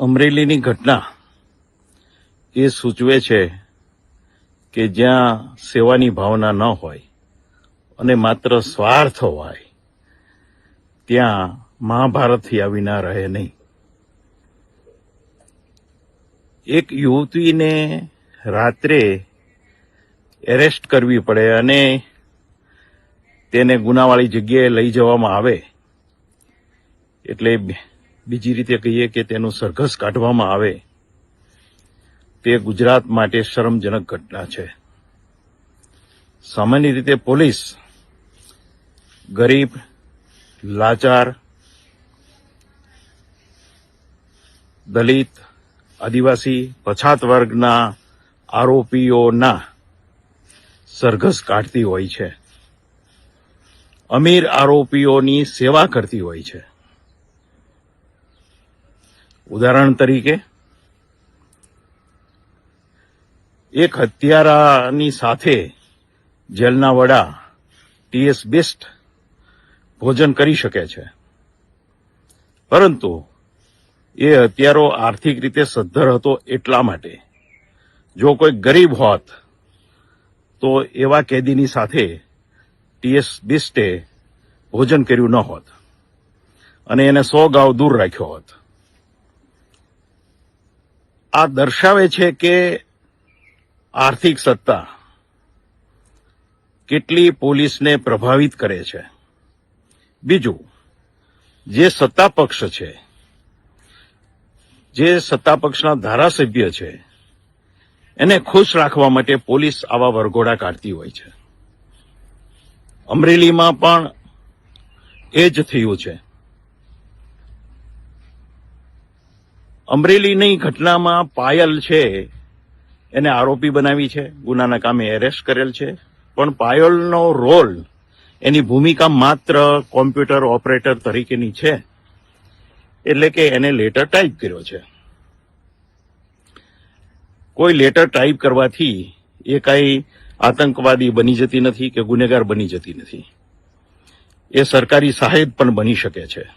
અમરેલીની ઘટના એ સૂચવે છે કે જ્યાં સેવાની ભાવના ન હોય અને માત્ર સ્વાર્થ હોય, ત્યાં મહાભારતથી આવી ના રહે નહીં. એક યુવતીને રાત્રે એરેસ્ટ કરવી પડે અને તેને ગુનાવાળી જગ્યાએ લઈ જવામાં આવે, એટલે બીજી રીતે કહીએ કે તેનું સરઘસ કાઢવામાં આવે, તે ગુજરાત માટે શરમજનક ઘટના છે. સામાન્ય રીતે પોલીસ ગરીબ, લાચાર, દલિત, આદિવાસી, પછાત વર્ગના આરોપીઓના સરઘસ કાઢતી હોય છે. અમીર આરોપીઓની સેવા કરતી હોય છે. ઉદાહરણ તરીકે, એક હત્યારાની સાથે જેલના વડા ટીએસ બેસ્ટ ભોજન કરી શકે છે. પરંતુ એ હત્યારો આર્થિક રીતે સદ્ધર હતો એટલા માટે. જો કોઈ ગરીબ હોત, તો એવા કેદીની સાથે ટીએસ બિસ્ટે ભોજન કર્યું ન હોત અને એને સો ગાવ દૂર રાખ્યો હોત. આ દર્શાવે છે કે આર્થિક સત્તા કેટલી પોલીસને પ્રભાવિત કરે છે. બીજું, જે સત્તા પક્ષ છે, જે સત્તા પક્ષના ધારાસભ્ય છે, એને ખુશ રાખવા માટે પોલીસ આવા વરઘોડા કાઢતી હોય છે. અમરેલીમાં પણ એ જ થયું છે. અમરેલીની ઘટનામાં પાયલ છે. એને આરોપી બનાવી છે. ગુનાના કામે એરેસ્ટ કરેલ છે. પણ પાયલનો રોલ એની ભૂમિકા માત્ર કોમ્પ્યુટર ઓપરેટર તરીકેની છે. એટલે કે એને લેટર ટાઈપ કર્યો છે. કોઈ લેટર ટાઈપ કરવાથી એ કાંઈ આતંકવાદી બની જતી નથી કે ગુનેગાર બની જતી નથી. એ સરકારી સાહેબ પણ બની શકે છે.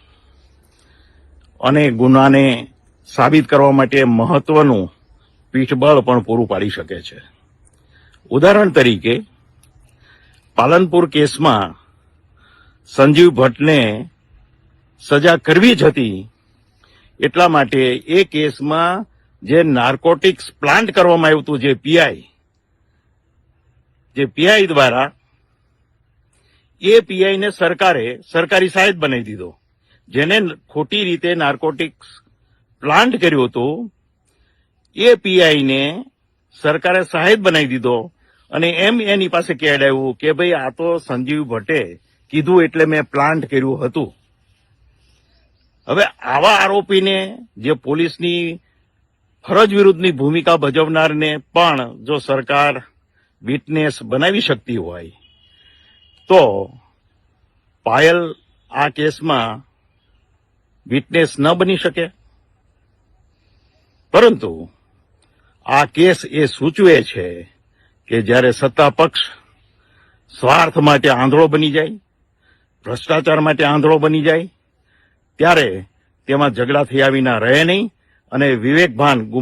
અને ગુનાને સાબિત કરવા માટે મહત્વનું પીઠબળ પણ પૂરું પાડી શકે છે. ઉદાહરણ તરીકે, પાલનપુર કેસમાં સંજીવ ભટ્ટને સજા કરવી જ હતી. એટલા માટે એ કેસમાં જે નાર્કોટિક્સ પ્લાન્ટ કરવામાં આવ્યું હતું, જે પીઆઈ જે પીઆઈ દ્વારા એ પીઆઈને સરકારે, સરકારી સાહેબ બનાવી દીધો. જેને ખોટી રીતે નાર્કોટિક્સ પ્લાન્ટ કર્યું હતું, એ પીઆઈને સરકારે સહાયત બનાવી દીધો અને એમ એની પાસે કહેડાયું કે ભાઈ આ તો સંજીવ ભટ્ટે કીધું એટલે મેં પ્લાન્ટ કર્યું હતું. હવે આવા આરોપીને જે પોલીસની ફરજ વિરુદ્ધની ભૂમિકા ભજવનારને પણ જો સરકાર વિટનેસ બનાવી શકતી હોય, તો પાયલ આ કેસમાં વિટનેસ ન બની શકે. પરંતુ આ કેસ એ સૂચવે છે કે જ્યારે સત્તા પક્ષ સ્વાર્થ માટે આંધળો બની જાય, ભ્રષ્ટાચાર માટે આંધળો બની જાય, ત્યારે તેમાં ઝઘડા થયા વિના રહે નહીં અને વિવેકભાન ગુમ